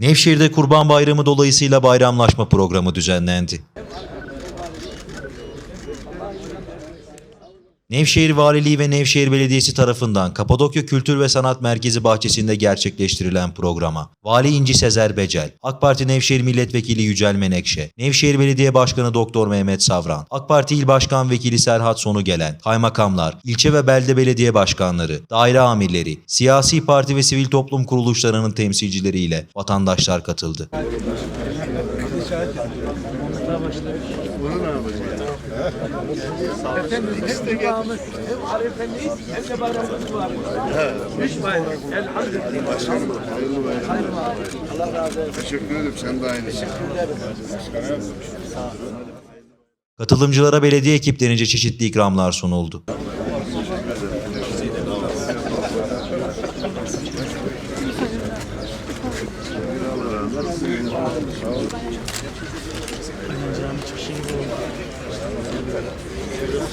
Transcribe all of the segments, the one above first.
Nevşehir'de Kurban Bayramı dolayısıyla bayramlaşma programı düzenlendi. Nevşehir Valiliği ve Nevşehir Belediyesi tarafından Kapadokya Kültür ve Sanat Merkezi bahçesinde gerçekleştirilen programa Vali İnci Sezer Becel, AK Parti Nevşehir Milletvekili Yücel Menekşe, Nevşehir Belediye Başkanı Doktor Mehmet Savran, AK Parti İl Başkan Vekili Serhat Sonu gelen, kaymakamlar, ilçe ve belde belediye başkanları, daire amirleri, siyasi parti ve sivil toplum kuruluşlarının temsilcileriyle vatandaşlar katıldı. Katılımcılara belediye ekiplerince çeşitli ikramlar sunuldu.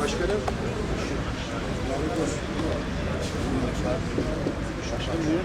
Başkanım. Şaşırmıyor.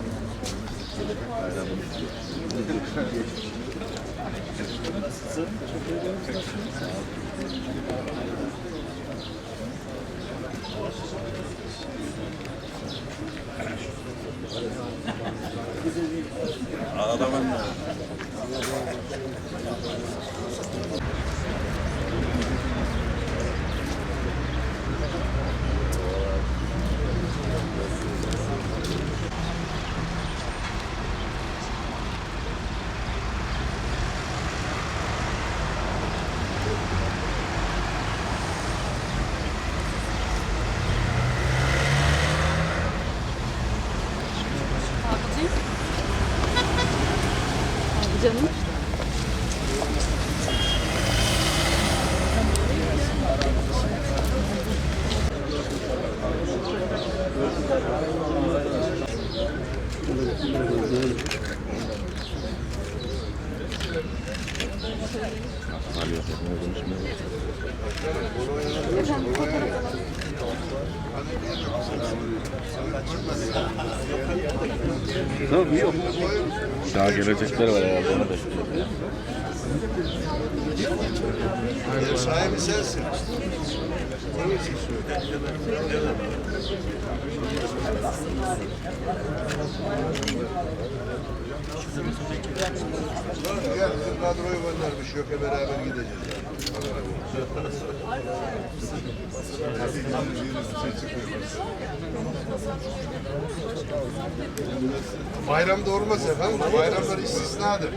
Adamın Canım. Daha gelecekler var herhalde onu bekliyorum. Ev sahibi sensin. Onun için. Gel bizim kadroyu göndermiş. Ya beraber gideceğiz. Bayramda olmaz efendim. Bayramlar istisnadır.